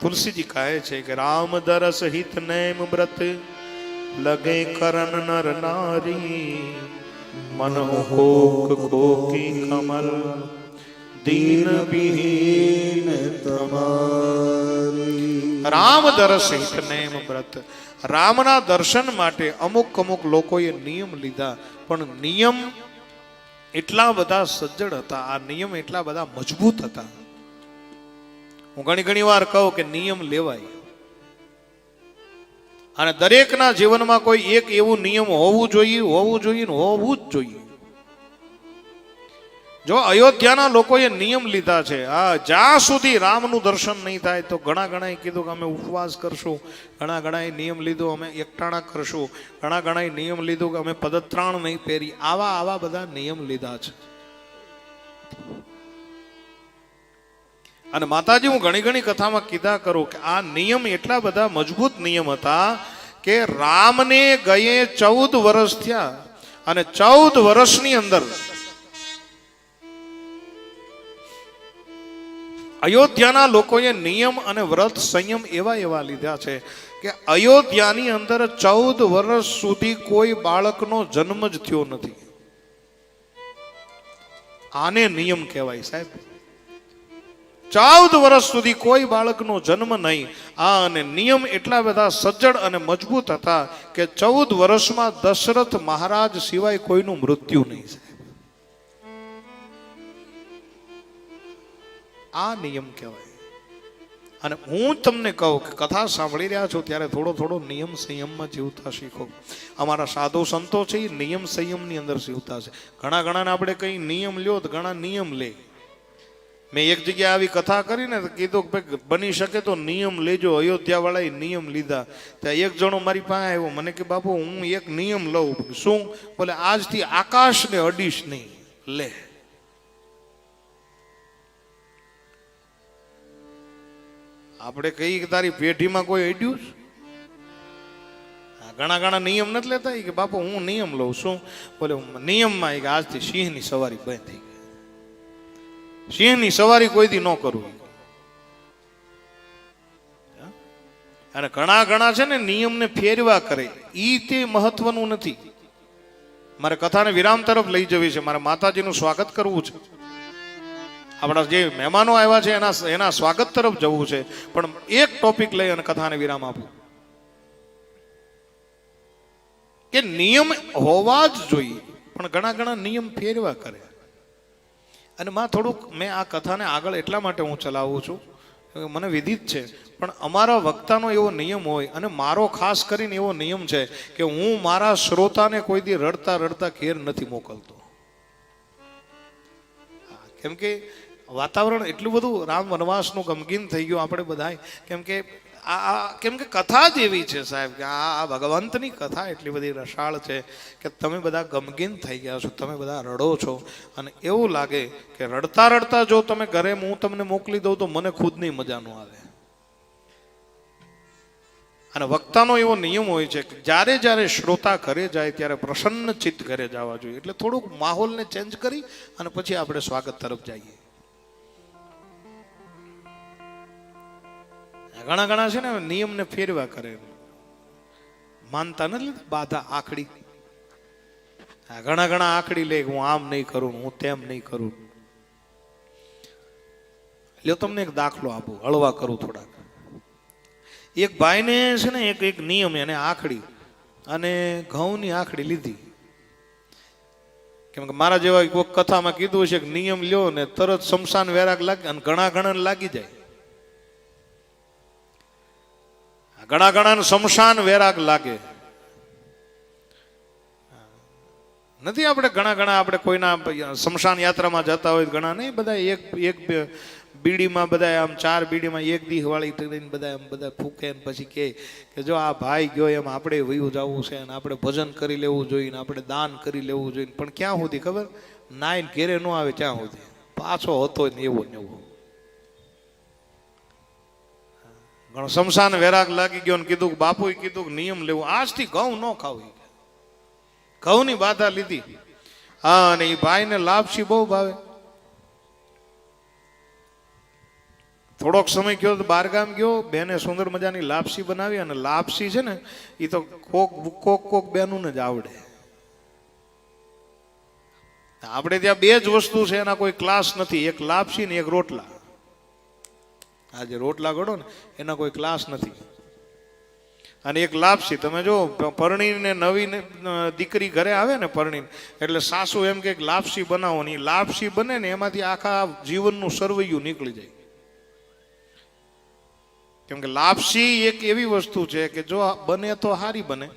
તુલસીજી કહે છે કે રામ દરસ હિત નેમ વ્રત, લગે કરણ નર નારી, મન કોક કોકી કમલ દીન વિહીન તમારી. રામ દરસ હિત નેમ વ્રત, રામના દર્શન માટે અમુક અમુક લોકોએ નિયમ લીધા, પણ નિયમ એટલા બધા સજ્જડ હતા, આ નિયમ એટલા બધા મજબૂત હતા. હું ઘણી ઘણી વાર કહું કે નિયમ લેવાય. અને દરેકના જીવનમાં કોઈ એક એવું નિયમ હોવું જોઈએ હોવું જોઈએ હોવું જ જોઈએ. જો અયોધ્યાના લોકોએ નિયમ લીધા છે, આ જ્યાં સુધી રામનું દર્શન નહીં થાય, તો ઘણા ઘણાએ કીધું કે અમે ઉપવાસ કરશું, ઘણા ઘણાએ નિયમ લીધો અમે એકટાણા કરશું, ઘણા ઘણાએ નિયમ લીધું કે અમે પદત્રાણ નહીં પહેરી, આવા આવા બધા નિયમ લીધા છે. અને માતાજી, હું ઘણી ઘણી કથામાં કીધા કરું કે આ નિયમ એટલા બધા મજબૂત નિયમ હતા કે રામને ગયે ચૌદ વર્ષ થયા અને ચૌદ વર્ષની અંદર અયોધ્યાના લોકોએ નિયમ અને વ્રત સંયમ એવા એવા લીધા છે કે અયોધ્યાની અંદર ચૌદ વર્ષ સુધી કોઈ બાળકનો જન્મ જ થયો નથી. આને નિયમ કહેવાય સાહેબ. ચૌદ વર્ષ સુધી કોઈ બાળકનો જન્મ નહીં. આ અને નિયમ એટલા બધા સજ્જડ અને મજબૂત હતા કે ચૌદ વર્ષમાં દશરથ મહારાજ સિવાય કોઈનું મૃત્યુ નહીં આ નિયમ કહેવાય. અને હું તમને કહું કે કથા સાંભળી રહ્યા છો ત્યારે થોડો થોડો નિયમ સંયમમાં જીવતા શીખો. અમારા સાધુ સંતો છે એ નિયમ સંયમની અંદર જીવતા છે. ઘણા ઘણાને આપણે કંઈ નિયમ લ્યો તો ઘણા નિયમ લે. મેં એક જગ્યાએ આવી કથા કરીને કીધું કે ભાઈ, બની શકે તો નિયમ લેજો. અયોધ્યા વાળાએ નિયમ લીધા. ત્યાં એક જણો મારી પાસે આવ્યો. મને કે, બાપુ, હું એક નિયમ લઉં. શું? બોલે, આજથી આકાશને અડીશ નહીં. લે. આપણે કહીએ કે, તારી પેઢીમાં કોઈ અડ્યું? ઘણા ઘણા નિયમ નથી લેતા. કે, બાપુ, હું નિયમ લઉં. શું? બોલે, નિયમમાં કે, આજથી સિંહની સવારી બંધ થઈ ગઈ. સિંહની સવારી કોઈથી ન કરવું. અને ઘણા ઘણા છે ને નિયમને ફેરવા કરે. ઈ તે મહત્વનું નથી. મારે કથાને વિરામ તરફ લઈ જવી છે. મારે માતાજીનું સ્વાગત કરવું છે. આપણા જે મહેમાનો આવ્યા છે એના એના સ્વાગત તરફ જવું છે. પણ એક ટોપિક લઈ અને કથાને વિરામ આપું. કે નિયમ હોવા જ જોઈએ. પણ ઘણા ઘણા નિયમ ફેરવા કરે. અને માં થોડુંક મેં આ કથાને આગળ એટલા માટે હું ચલાવું છું મને વિદિત છે. પણ અમારા વક્તાનો એવો નિયમ હોય અને મારો ખાસ કરીને એવો નિયમ છે કે હું મારા શ્રોતાને કોઈ દી રડતા રડતા ઘેર નથી મોકલતો. કેમ કે વાતાવરણ એટલું બધું રામ વનવાસનું ગમગીન થઈ ગયું આપણે બધાય. કેમ કે આ કેમ કે કથા જ એવી છે સાહેબ કે આ ભગવંતની કથા એટલી બધી રસાળ છે કે તમે બધા ગમગીન થઈ ગયા છો, તમે બધા રડો છો. અને એવું લાગે કે રડતા રડતા જો તમે ઘરે હું તમને મોકલી દઉં તો મને ખુદની મજા ન આવે. અને વક્તાનો એવો નિયમ હોય છે કે જ્યારે જ્યારે શ્રોતા ઘરે જાય ત્યારે પ્રસન્ન ચિત્ત ઘરે જવા જોઈએ. એટલે થોડુંક માહોલને ચેન્જ કરી અને પછી આપણે સ્વાગત તરફ જઈએ. ઘણા ઘણા છે ને નિયમને ફેરવા કરે. માનતા નથી બાધા, આખડી. ઘણા ઘણા આખડી લે હું આમ નહીં કરું હું તેમ નહીં કરું. લ્યો તમને એક દાખલો આપું, હળવા કરું થોડાક. એક ભાઈને છે ને એક એક નિયમ એને આખડી અને ઘઉંની આખડી લીધી. કેમ કે મારા જેવા કોઈક કથામાં કીધું છે કે નિયમ લ્યો ને તરત શમશાન વેરાગ લાગે અને ઘણા ઘણા લાગી જાય. ઘણા ઘણા શમશાન વેરાગ લાગે. નથી આપણે ઘણા ઘણા આપણે કોઈના શમશાન યાત્રામાં જતા હોય ઘણા નહીં બધા એક એક બીડીમાં બધા આમ ચાર બીડીમાં એક દી વાળી કરીને બધા આમ બધા ફૂકે ને પછી કહે કે જો આ ભાઈ ગયો એમ આપણે વયું જવું છે ને આપણે ભજન કરી લેવું જોઈએ ને આપણે દાન કરી લેવું જોઈએ પણ ક્યાં સુધી ખબર? નાઈન ઘેરે ન આવે ત્યાં સુધી. પાછો હતો ને એવો ને એવો. ઘણો શમશાન વેરાગ લાગી ગયો ને કીધું બાપુએ કીધું નિયમ લેવું. આજથી ઘઉં ન ખાવું. ઘઉંની બાધા લીધી. હા, અને એ ભાઈને લાપસી બહુ ભાવે. થોડોક સમય ગયો તો બારગામ ગયો, બેને સુંદર મજાની લાપસી બનાવી અને લાપસી છે ને એ તો કોક કોક કોક બેનું જ આવડે. આપણે ત્યાં બે જ વસ્તુ છે, એના કોઈ ક્લાસ નથી. એક લાપસી ને એક રોટલા. આ જે રોટલા ગણો ને, એના કોઈ ક્લાસ નથી. અને એક લાપસી, તમે જો, પરણીને નવી દીકરી ઘરે આવે ને પરણીને, એટલે સાસુ એમ કે લાપસી બનાવો ને લાપસી બને ને એમાંથી આખા જીવનનું સરવૈયું નીકળી જાય. કેમ કે લાપસી એક એવી વસ્તુ છે કે જો બને તો સારી બને.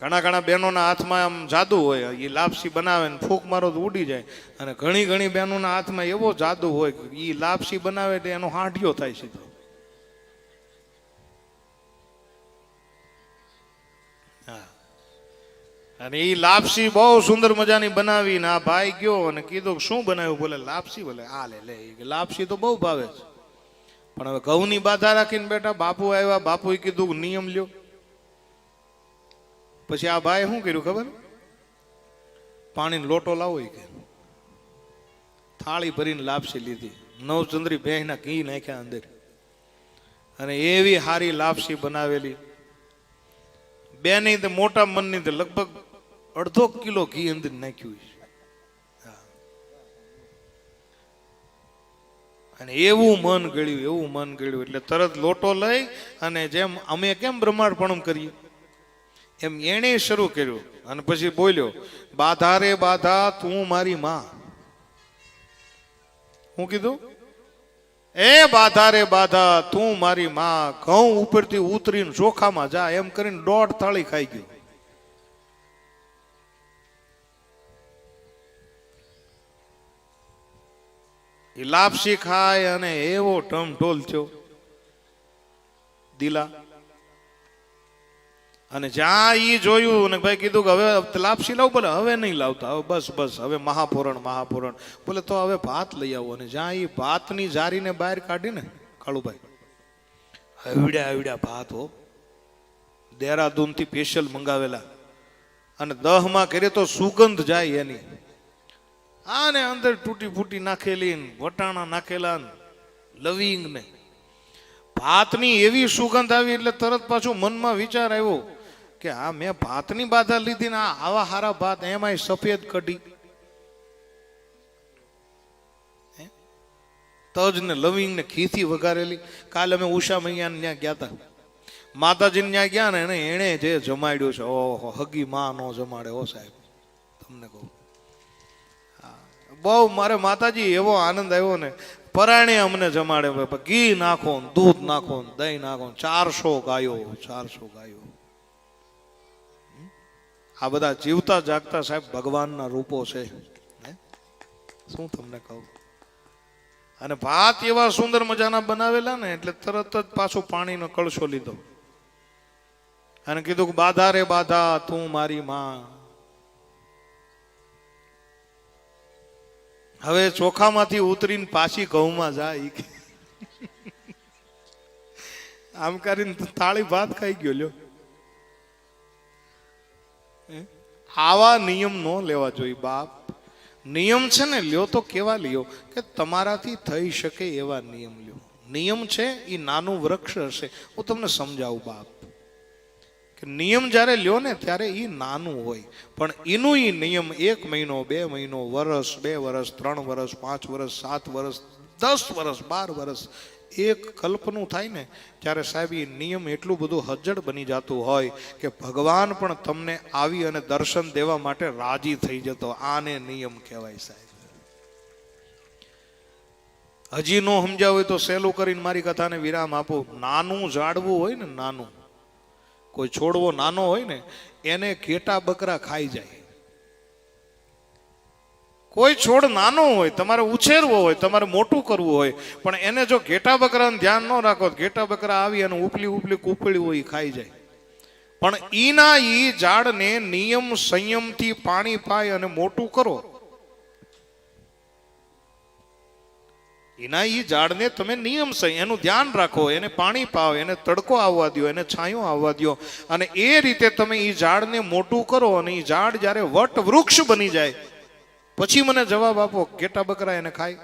ઘણા ઘણા બહેનોના હાથમાં આમ જાદુ હોય, એ લાપસી બનાવે ને ફૂંક મારો તો ઉડી જાય. અને ઘણી ઘણી બહેનોના હાથમાં એવો જાદુ હોય કે એ લાપસી બનાવે તો એનો હાંઢિયો થાય સીધો. અને એ લાપસી બહુ સુંદર મજાની બનાવી ને આ ભાઈ ગયો અને કીધું શું બનાવ્યું? બોલે, લાપસી. બોલે, આ લે લે. લાપસી તો બહુ ભાવે છે. પણ હવે ઘઉંની બાધા રાખીને બેઠા, બાપુ આવ્યા, બાપુએ કીધું નિયમ લ્યો. પછી આ ભાઈ શું કર્યું ખબર? પાણીનો લોટો લાવો કે. થાળી ભરીને લાપસી લીધી. નવચંદ્રી ભેંસના ઘી નાખ્યા અંદર. અને એવી હારી લાપસી બનાવેલી. બે નહીં તો મોટા મનની તો લગભગ અડધો કિલો ઘી અંદર નાખ્યું છે. અને એવું મન ગળ્યું, એવું મન ગળ્યું. એટલે તરત લોટો લઈ અને જેમ અમે કેમ બ્રહ્માંડપણું કરીએ? એમ એણે શરૂ કર્યું અને પછી બોલ્યો, બાધા રે બાધા, તું મારી માં. હું કીધું, એ બાધા રે બાધા, તું મારી માં. ઘઉં ઉપરથી ઉતરીને ચોખામાં જા, એમ કરીને દોઢ થાળી ખાઈ ગયું. લાપસી ખાય અને એવો ટમઢોલ થયો. દિલા અને જ્યાં એ જોયું ને ભાઈ કીધું કે હવે લાપસી લાવ, બોલે, હવે નહીં લાવતા, હવે બસ બસ, હવે મહાપુરણ મહાપુરણ. બોલે, તો હવે ભાત લઈ આવો. અને જ્યાં એ ભાતની જારીને બહાર કાઢીને કાળુભાઈ આવડ્યા આવડ્યા ભાત, હો. દેહરાદૂનથી સ્પેશિયલ મંગાવેલા. અને દહમાં કરીએ તો સુગંધ જાય એની. આને અંદર તૂટી ફૂટી નાખેલી વટાણા નાખેલા લવિંગ ને ભાતની એવી સુગંધ આવી એટલે તરત પાછું મનમાં વિચાર આવ્યો કે આ મેં ભાતની બાધા લીધી ને આવા હારા ભાત એમાંય સફેદ કઢી? તજ ને લવિંગ ને ખીથી વઘારેલી. કાલે અમે ઉષા મૈયા ત્યાં ગયા હતા માતાજીને ત્યાં ગયા ને એને એણે જે જમાડ્યું છે. ઓહો, હગી માં નો જમાડે ઓ સાહેબ. તમને કહું. બહુ મારે માતાજી એવો આનંદ આવ્યો ને. પરાણે અમને જમાડે. ઘી નાખો દૂધ નાખો દહીં નાખો ચારસો ગાયો ચારસો ગાયો? આ બધા જીવતા જાગતા સાહેબ ભગવાનના રૂપો છે? શું તમને કહું? અને ભાત એવા સુંદર મજાના બનાવેલા ને એટલે તરત જ પાછું પાણીનો કળશો લીધો. અને કીધું કે, બાધા રે બાધા, તું મારી માં. હવે ચોખામાંથી ઉતરીને પાછી ઘઉંમાં જાય આમ કરીને થાળી ભાત ખાઈ ગયો લ્યો. આવા નિયમ ન લેવા જોઈએ, બાપ. નિયમ છે ને, લ્યો તો કેવા લ્યો? કે તમારાથી થઈ શકે એવા નિયમ લ્યો. નિયમ છે એ નાનું વૃક્ષ હશે. હું તમને સમજાવું, બાપ. કે નિયમ જ્યારે લ્યો ને, ત્યારે એ નાનું હોય. પણ એનું એ નિયમ એક મહિનો, બે મહિનો, વરસ, બે વરસ, ત્રણ વરસ, પાંચ વરસ, સાત વરસ, દસ વરસ, બાર વરસ એક કલ્પનું થાય ને, ત્યારે સાહેબ, એ નિયમ એટલું બધું હજડ બની જતું હોય કે ભગવાન પણ તમને આવી અને દર્શન દેવા માટે રાજી થઈ જતો. આને નિયમ કહેવાય સાહેબ. હજી નો સમજાવ હોય તો સહેલું કરીને મારી કથાને વિરામ આપો. નાનું જાડવું હોય ને, નાનું. કોઈ છોડવો નાનો હોય ને, એને ઘેટા બકરા ખાઈ જાય. કોઈ છોડ નાનો હોય, તમારે ઉછેરવો હોય, તમારે મોટું કરવું હોય, પણ એને જો ઘેટા બકરાને ધ્યાન ન રાખો ઘેટા બકરા આવી અને ઉપલી ઉપલી કૂપળી હોય ખાઈ જાય. પણ ઈના ઈ ઝાડને નિયમ સંયમથી પાણી પાય અને મોટું કરો. એના ઈ ઝાડને તમે નિયમ સહી એનું ધ્યાન રાખો, એને પાણી પાવ, એને તડકો આવવા દો એને છાંયો આવવા દો અને એ રીતે તમે એ ઝાડને મોટું કરો અને એ ઝાડ જ્યારે વટ વૃક્ષ બની જાય પછી મને જવાબ આપો, ઘેટા બકરા એને ખાય?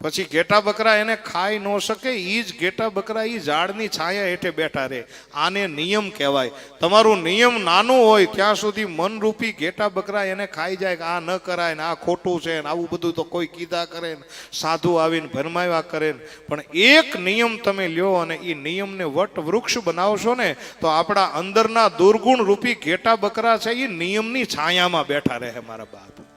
પછી ઘેટા બકરા એને ખાઈ ન શકે એ જ ઘેટા બકરા એ ઝાડની છાયા હેઠે બેઠા રહે. આને નિયમ કહેવાય. તમારું નિયમ નાનું હોય, ત્યાં સુધી મનરૂપી ઘેટા બકરા એને ખાઈ જાય કે આ ન કરાય ને આ ખોટું છે ને આવું બધું તો કોઈ કીધા કરે ને, સાધુ આવીને ભરમાવ્યા કરે ને. પણ એક નિયમ તમે લ્યો અને એ નિયમને વટ વૃક્ષ બનાવશો ને, તો આપણા અંદરના દુર્ગુણ રૂપી ઘેટા બકરા છે એ નિયમની છાયામાં બેઠા રહે મારા બાપ.